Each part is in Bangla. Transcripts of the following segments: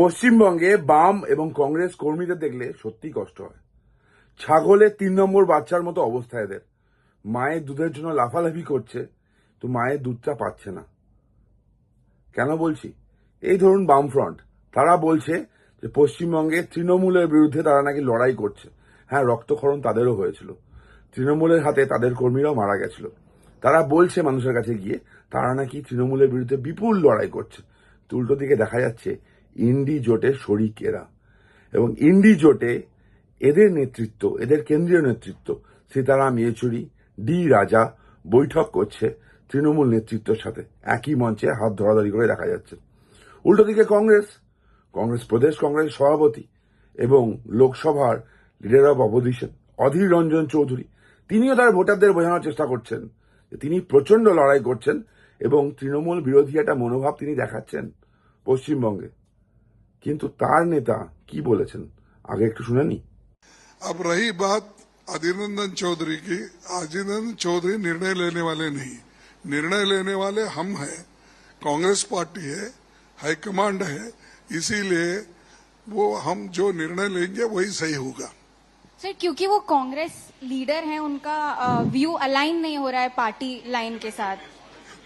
পশ্চিমবঙ্গে বাম এবং কংগ্রেস কর্মীদের দেখলে সত্যিই কষ্ট হয়। ছাগলের তিন নম্বর বাচ্চার মতো অবস্থা এদের। মায়ের দুধের জন্য লাফালাফি করছে, তো মায়ের দুধটা পাচ্ছে না। কেন বলছি? এই ধরুন বামফ্রন্ট। তারা বলছে যে পশ্চিমবঙ্গে তৃণমূলের বিরুদ্ধে তারা নাকি লড়াই করছে। হ্যাঁ রক্তক্ষরণ তাদেরও হয়েছিল। তৃণমূলের হাতে তাদের কর্মীরাও মারা গেছিল। তারা বলছে মানুষের কাছে গিয়ে, তারা নাকি তৃণমূলের বিরুদ্ধে বিপুল লড়াই করছে। উল্টো দিকে দেখা যাচ্ছে ইন্ডি জোটের শরিক এরা। এবং ইন্ডি জোটে এদের নেতৃত্ব, এদের কেন্দ্রীয় নেতৃত্ব সীতারাম ইয়েচুরি, ডি রাজা বৈঠক করছে তৃণমূল নেতৃত্বের সাথে। একই মঞ্চে হাত ধরাধরি করে দেখা যাচ্ছে। উল্টো দিকে কংগ্রেস কংগ্রেস প্রদেশ কংগ্রেস সভাপতি এবং লোকসভার leader of opposition Adhir Ranjan Chowdhury, তিনিও তার ভোটারদের বোঝানোর চেষ্টা করছেন তিনি প্রচণ্ড লড়াই করছেন এবং তৃণমূল বিরোধী একটা মনোভাব তিনি দেখাচ্ছেন পশ্চিমবঙ্গে। কিন্তু তার নেতা কি বলেছেন আগে একটু শুনে নি अब रही बात अधीर रंजन चौधरी की अधीर रंजन चौधरी निर्णय लेने वाले नहीं निर्णय लेने वाले हम हैं कांग्रेस पार्टी है हाईकमांड है इसीलिए वो हम जो निर्णय लेंगे वही सही होगा सर क्योंकि वो कांग्रेस लीडर हैं उनका व्यू अलाइन नहीं हो रहा है पार्टी लाइन के साथ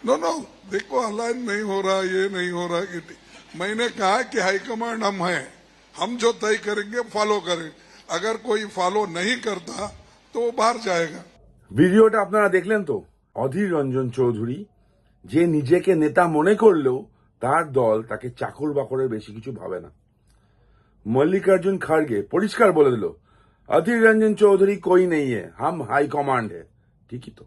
नो नो देखो अलाइन नहीं हो रहा ये नहीं हो रहा कि मैंने कहा कि हाईकमांड हम हैं हम जो तय करेंगे फॉलो करेंगे अगर कोई फॉलो नहीं करता तो वो बाहर जाएगा ভিডিওটা আপনারা দেখলেন তো অধীর রঞ্জন চৌধুরী যে নিজেকে নেতা মনে করলেও তার দল তাকে চাকর বাকরের বেশি কিছু ভাবে না মল্লিকার্জুন খাড়গে পরিষ্কার বলে দিল অধীর রঞ্জন চৌধুরী কই নেই হে হাম হাই কমান্ড হে ঠিকই তো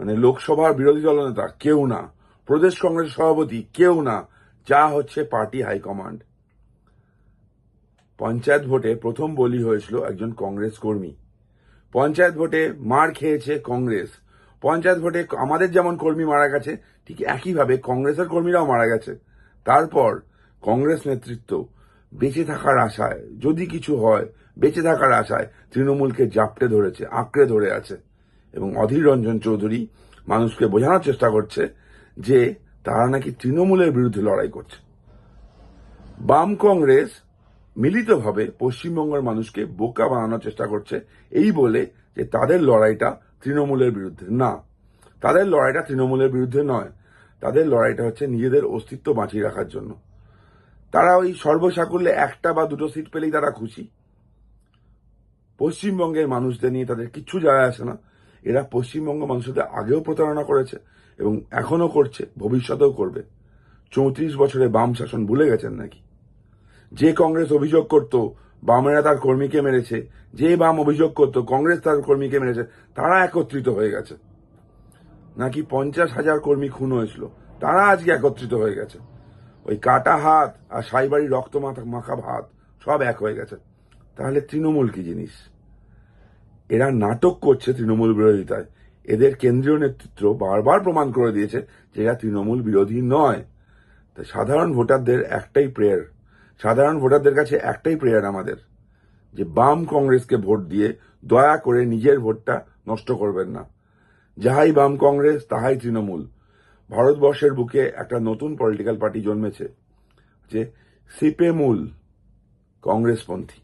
মানে লোকসভার বিরোধী দলনেতা কেউ না, প্রদেশ কংগ্রেস সভাপতি কেউ না, যা হচ্ছে পার্টি হাইকমান্ড পঞ্চায়েত ভোটে প্রথম বলি হয়েছিল একজন কংগ্রেস কর্মী। পঞ্চায়েত ভোটে মার খেয়েছে কংগ্রেস। পঞ্চায়েত ভোটে আমাদের যেমন কর্মী মারা গেছে, ঠিক একইভাবে কংগ্রেসের কর্মীরাও মারা গেছে। তারপর কংগ্রেস নেতৃত্ব বেঁচে থাকার আশায়, যদি কিছু হয়, বেঁচে থাকার আশায় তৃণমূলকে জাপটে ধরেছে, আঁকড়ে ধরে আছে। এবং অধীর রঞ্জন চৌধুরী মানুষকে বোঝানোর চেষ্টা করছে যে তারা নাকি তৃণমূলের বিরুদ্ধে লড়াই করছে। বাম কংগ্রেস মিলিতভাবে পশ্চিমবঙ্গের মানুষকে বোকা বানানোর চেষ্টা করছে এই বলে যে তাদের লড়াইটা তৃণমূলের বিরুদ্ধে না। তাদের লড়াইটা তৃণমূলের বিরুদ্ধে নয়। তাদের লড়াইটা হচ্ছে নিজেদের অস্তিত্ব বাঁচিয়ে রাখার জন্য। তারা ওই সর্বসাকুল্যে একটা বা দুটো সিট পেলেই তারা খুশি। পশ্চিমবঙ্গের মানুষদের নিয়ে তাদের কিচ্ছু যায় আসে না। এরা পশ্চিমবঙ্গ মানুষদের আগেও প্রতারণা করেছে এবং এখনও করছে, ভবিষ্যতেও করবে। চৌত্রিশ বছরে বাম শাসন ভুলে গেছেন নাকি? যে কংগ্রেস অভিযোগ করত, বামেরা তার কর্মীকে মেরেছে, যে বাম অভিযোগ করত, কংগ্রেস তার কর্মীকে মেরেছে, তারা একত্রিত হয়ে গেছে। নাকি পঞ্চাশ হাজার কর্মী খুন হয়েছিল, তারা আজকে একত্রিত হয়ে গেছে। ওই কাটা হাত আর সাইবাড়ি রক্ত মাখা ভাত সব এক হয়ে গেছে। তাহলে তৃণমূল কি জিনিস? এরা নাটক করছে তৃণমূল বিরোধিতায়। এদের কেন্দ্রীয় নেতৃত্ব বারবার প্রমাণ করে দিয়েছে যে এরা তৃণমূল বিরোধী নয়। তাই সাধারণ ভোটারদের একটাই প্রেয়ার। সাধারণ ভোটারদের কাছে একটাই প্রেয়ার আমাদের, যে বাম কংগ্রেসকে ভোট দিয়ে দয়া করে নিজের ভোটটা নষ্ট করবেন না। যাহাই বাম কংগ্রেস, তাহাই তৃণমূল। ভারতবর্ষের বুকে একটা নতুন পলিটিক্যাল পার্টি জন্মেছে, যে সিপে মূল কংগ্রেসপন্থী।